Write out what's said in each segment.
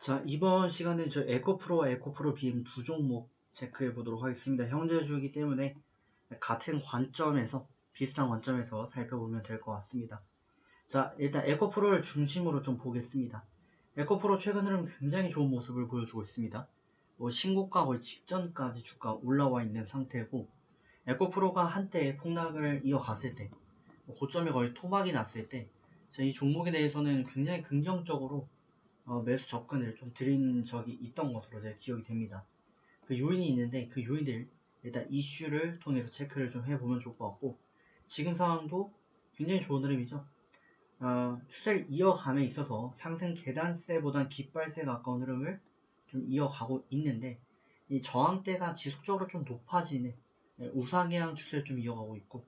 자, 이번 시간에 저 에코프로와 에코프로 BM 두 종목 체크해 보도록 하겠습니다. 형제주이기 때문에 같은 관점에서, 비슷한 관점에서 살펴보면 될 것 같습니다. 자, 일단 에코프로를 중심으로 좀 보겠습니다. 에코프로 최근 흐름 굉장히 좋은 모습을 보여주고 있습니다. 뭐 신고가 거의 직전까지 주가 올라와 있는 상태고, 에코프로가 한때 폭락을 이어갔을 때, 뭐 고점이 거의 토막이 났을 때, 이 종목에 대해서는 굉장히 긍정적으로 어, 매수 접근을 좀 드린 적이 있던 것으로 제가 기억이 됩니다. 그 요인이 있는데 그 요인들 일단 이슈를 통해서 체크를 좀 해보면 좋을 것 같고 지금 상황도 굉장히 좋은 흐름이죠. 어, 추세를 이어감에 있어서 상승 계단세보단 깃발세 가까운 흐름을 좀 이어가고 있는데 이 저항대가 지속적으로 좀 높아지는 네, 우상향 추세를 좀 이어가고 있고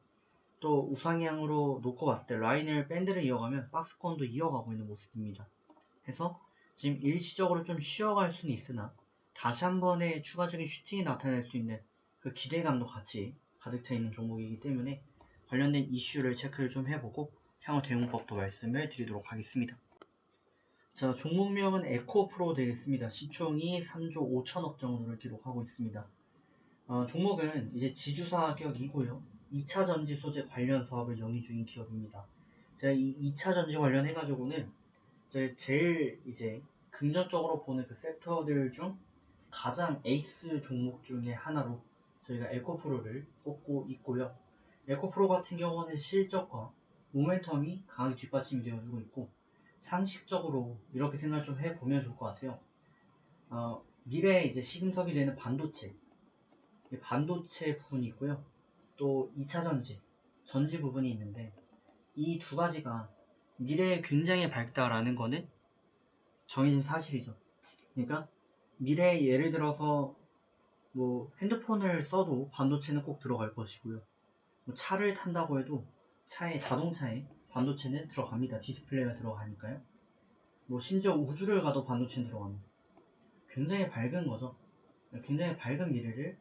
또 우상향으로 놓고 봤을 때 라인을 밴드를 이어가면 박스권도 이어가고 있는 모습입니다. 해서 지금 일시적으로 좀 쉬어갈 수는 있으나 다시 한 번의 추가적인 슈팅이 나타날 수 있는 그 기대감도 같이 가득 차 있는 종목이기 때문에 관련된 이슈를 체크를 좀 해보고 향후 대응법도 말씀을 드리도록 하겠습니다. 자, 종목명은 에코프로 되겠습니다. 시총이 3조 5천억 정도를 기록하고 있습니다. 어, 종목은 이제 지주사격이고요. 2차 전지 소재 관련 사업을 영위 중인 기업입니다. 제가 이 2차 전지 관련해가지고는 제 제일 이제 긍정적으로 보는 그 섹터들 중 가장 에이스 종목 중에 하나로 저희가 에코프로를 꼽고 있고요. 에코프로 같은 경우는 실적과 모멘텀이 강하게 뒷받침이 되어주고 있고 상식적으로 이렇게 생각을 좀 해보면 좋을 것 같아요. 어, 미래에 이제 시금석이 되는 반도체, 반도체 부분이 있고요. 또 2차 전지, 전지 부분이 있는데 이 두 가지가 미래에 굉장히 밝다라는 거는 정해진 사실이죠. 그러니까 미래에 예를 들어서 뭐 핸드폰을 써도 반도체는 꼭 들어갈 것이고요. 뭐 차를 탄다고 해도 차에 자동차에 반도체는 들어갑니다. 디스플레이가 들어가니까요. 뭐 심지어 우주를 가도 반도체는 들어갑니다. 굉장히 밝은 거죠. 굉장히 밝은 미래를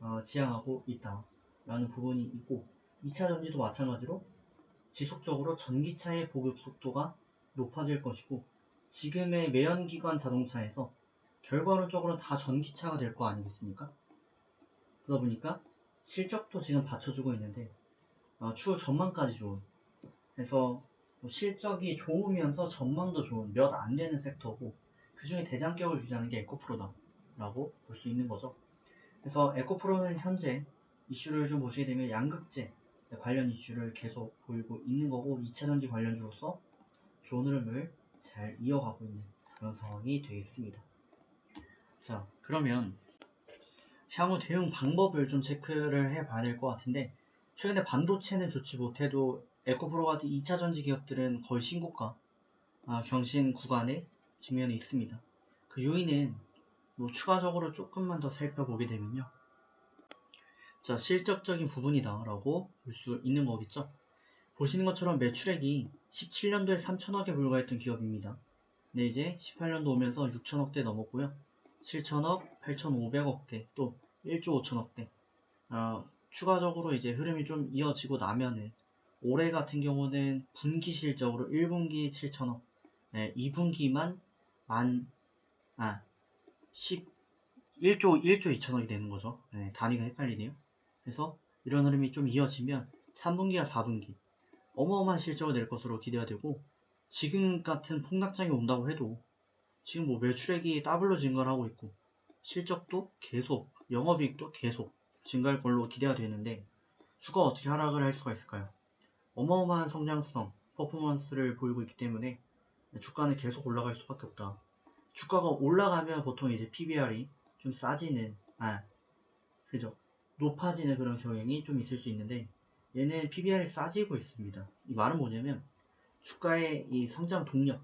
어, 지향하고 있다라는 부분이 있고 2차 전지도 마찬가지로 지속적으로 전기차의 보급 속도가 높아질 것이고 지금의 매연기관 자동차에서 결과론적으로 다 전기차가 될 거 아니겠습니까? 그러다 보니까 실적도 지금 받쳐주고 있는데 어, 추후 전망까지 좋은 그래서 뭐 실적이 좋으면서 전망도 좋은 몇 안 되는 섹터고 그 중에 대장격을 유지하는 게 에코프로다 라고 볼 수 있는 거죠 그래서 에코프로는 현재 이슈를 좀 보시게 되면 양극재 관련 이슈를 계속 보이고 있는 거고 2차전지 관련주로서 좋은 흐름을 잘 이어가고 있는 그런 상황이 되겠습니다. 자 그러면 향후 대응 방법을 좀 체크를 해봐야 될 것 같은데 최근에 반도체는 좋지 못해도 에코프로 같은 2차 전지 기업들은 거의 신고가 아, 경신 구간에 직면해 있습니다. 그 요인은 뭐 추가적으로 조금만 더 살펴보게 되면요. 자, 실적적인 부분이다 라고 볼 수 있는 거겠죠. 보시는 것처럼 매출액이 17년도에 3천억에 불과했던 기업입니다. 네, 이제 18년도 오면서 6천억대 넘었고요. 7천억, 8,500억대, 또 1조 5천억대. 어, 추가적으로 이제 흐름이 좀 이어지고 나면은 올해 같은 경우는 분기 실적으로 1분기 7천억, 네, 2분기만 만, 아, 10, 1조, 1조 2천억이 되는 거죠. 네, 단위가 헷갈리네요. 그래서 이런 흐름이 좀 이어지면 3분기와 4분기 어마어마한 실적을 낼 것으로 기대가 되고 지금 같은 폭락장이 온다고 해도 지금 뭐 매출액이 더블로 증가를 하고 있고 실적도 계속 영업이익도 계속 증가할 걸로 기대가 되는데 주가 어떻게 하락을 할 수가 있을까요? 어마어마한 성장성, 퍼포먼스를 보이고 있기 때문에 주가는 계속 올라갈 수밖에 없다. 주가가 올라가면 보통 이제 PBR이 좀 싸지는, 아, 그죠? 높아지는 그런 경향이 좀 있을 수 있는데 얘는 PBR이 싸지고 있습니다. 이 말은 뭐냐면 주가의 이 성장 동력,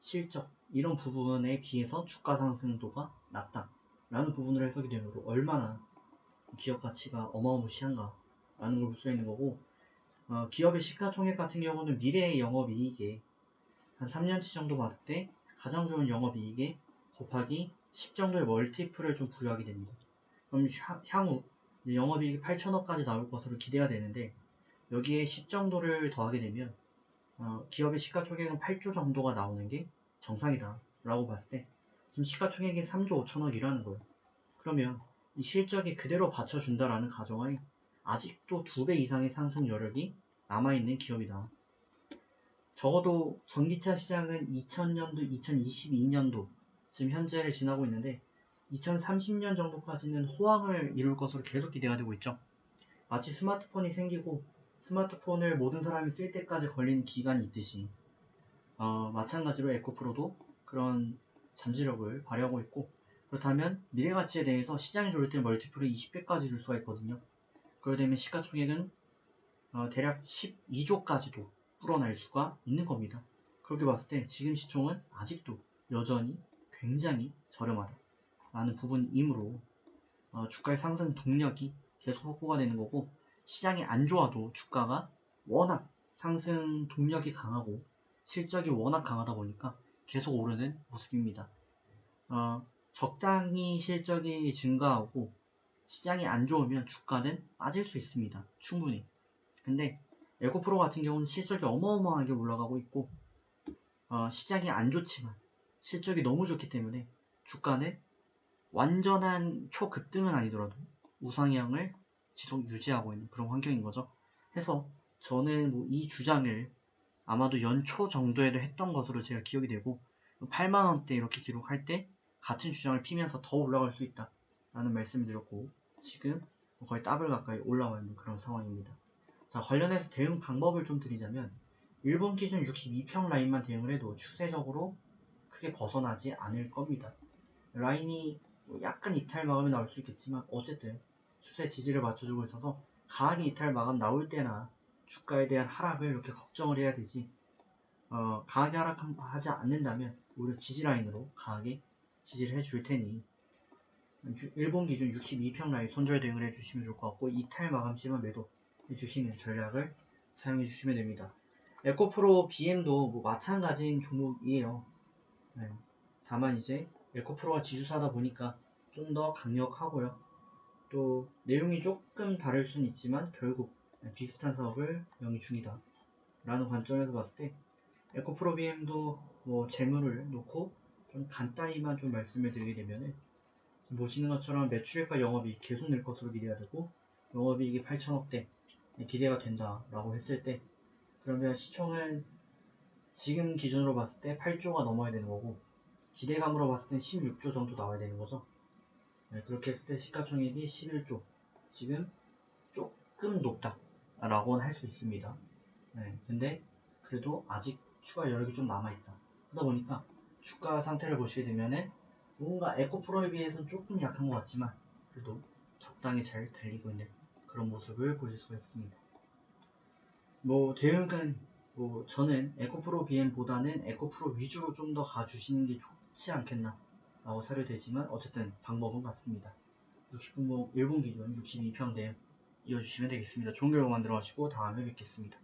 실적 이런 부분에 비해서 주가 상승도가 낮다 라는 부분으로 해석이 되므로 얼마나 기업 가치가 어마어마시한가 라는 걸 볼 수 있는 거고 어, 기업의 시가총액 같은 경우는 미래의 영업이익에 한 3년치 정도 봤을 때 가장 좋은 영업이익에 곱하기 10 정도의 멀티플을 좀 부여하게 됩니다. 그럼 향후 영업이익이 8천억까지 나올 것으로 기대가 되는데 여기에 10 정도를 더하게 되면 어, 기업의 시가총액은 8조 정도가 나오는 게 정상이다 라고 봤을 때 지금 시가총액이 3조 5천억이라는 거예요. 그러면 이 실적이 그대로 받쳐준다라는 가정하에 아직도 두 배 이상의 상승 여력이 남아있는 기업이다. 적어도 전기차 시장은 2000년도, 2022년도 지금 현재를 지나고 있는데 2030년 정도까지는 호황을 이룰 것으로 계속 기대가 되고 있죠. 마치 스마트폰이 생기고 스마트폰을 모든 사람이 쓸 때까지 걸리는 기간이 있듯이 어, 마찬가지로 에코프로도 그런 잠재력을 발휘하고 있고 그렇다면 미래 가치에 대해서 시장이 좋을 때 멀티플을 20배까지 줄 수가 있거든요. 그러게 되면 시가총액은 어, 대략 12조까지도 불어날 수가 있는 겁니다. 그렇게 봤을 때 지금 시총은 아직도 여전히 굉장히 저렴하다. 라는 부분이므로 어, 주가의 상승 동력이 계속 확보가 되는 거고 시장이 안 좋아도 주가가 워낙 상승 동력이 강하고 실적이 워낙 강하다 보니까 계속 오르는 모습입니다. 어, 적당히 실적이 증가하고 시장이 안 좋으면 주가는 빠질 수 있습니다. 충분히. 근데 에코프로 같은 경우는 실적이 어마어마하게 올라가고 있고 어, 시장이 안 좋지만 실적이 너무 좋기 때문에 주가는 완전한 초급등은 아니더라도 우상향을 지속 유지하고 있는 그런 환경인 거죠. 해서 저는 뭐 이 주장을 아마도 연초 정도에도 했던 것으로 제가 기억이 되고 8만 원대 이렇게 기록할 때 같은 주장을 피면서 더 올라갈 수 있다 라는 말씀을 드렸고 지금 거의 더블 가까이 올라와 있는 그런 상황입니다. 자 관련해서 대응 방법을 좀 드리자면 일본 기준 62평 라인만 대응을 해도 추세적으로 크게 벗어나지 않을 겁니다. 라인이 뭐 약간 이탈 마감이 나올 수 있겠지만 어쨌든 추세 지지를 맞춰주고 있어서 강하게 이탈 마감 나올 때나 주가에 대한 하락을 이렇게 걱정을 해야 되지 어, 강하게 하락하지 않는다면 오히려 지지 라인으로 강하게 지지를 해줄 테니 일본 기준 62평 라인 손절 대응을 해주시면 좋을 것 같고 이탈 마감 시만 매도 해주시는 전략을 사용해 주시면 됩니다. 에코프로 BM도 뭐 마찬가지인 종목이에요. 네. 다만 이제 에코프로가 지주사다 보니까 좀 더 강력하고요. 또 내용이 조금 다를 수는 있지만 결국 비슷한 사업을 영위 중이다. 라는 관점에서 봤을 때 에코프로 BM도 뭐 재물을 놓고 좀 간단히만 좀 말씀을 드리게 되면은 보시는 것처럼 매출액과 영업이익 계속 늘 것으로 기대가 되고 영업이익이 8천억대 기대가 된다라고 했을 때 그러면 시총은 지금 기준으로 봤을 때 8조가 넘어야 되는 거고 기대감으로 봤을 땐 16조 정도 나와야 되는 거죠. 네, 그렇게 했을 때 시가총액이 11조 지금 조금 높다라고는 할 수 있습니다. 네, 근데 그래도 아직 추가 여력이 좀 남아있다. 그러다 보니까 주가 상태를 보시게 되면은 뭔가 에코프로에 비해서는 조금 약한 것 같지만 그래도 적당히 잘 달리고 있는 그런 모습을 보실 수가 있습니다. 뭐 대응은 뭐 저는 에코프로 BM보다는 에코프로 위주로 좀 더 가주시는 게 좋지 않겠나 라고 사료되지만 어쨌든 방법은 같습니다. 60분목 일본 기준 62평 대응 이어주시면 되겠습니다. 좋은 결과 만들어 가시고 다음에 뵙겠습니다.